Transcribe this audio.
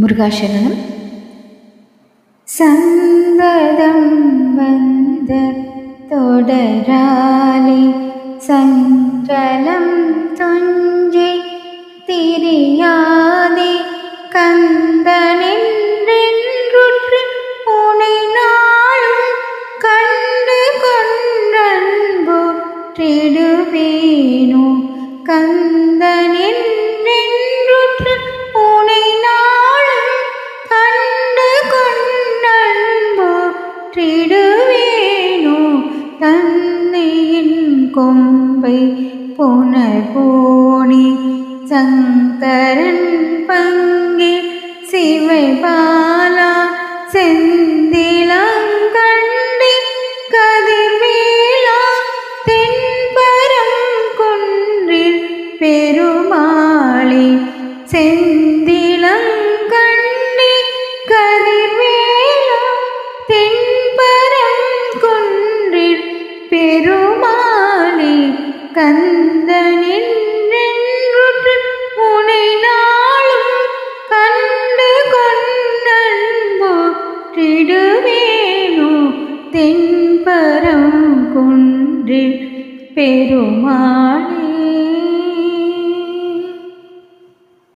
മുരുകാശരണം സന്തതം വന്ദ തുടരാലി തുഞ്ചി തിരിയാതെ കന്തനിൽ കണ്ടുകൊണ്ടു കന്തനിൽ தந்தையின் கொம்பை புனர்போனி சங்கரன் பங்கே சிவைபாலா செந்திலங்கண்டி கதிர்வேலா தென்பரம் குன்றில் பெருமாளே செந்திலங்கண்டி கந்தனின்றென்று உனை நாளும் கண்டு கொண்டன்போற்றிடுவேனோ தென்பரம் குன்றில் பெருமாள்.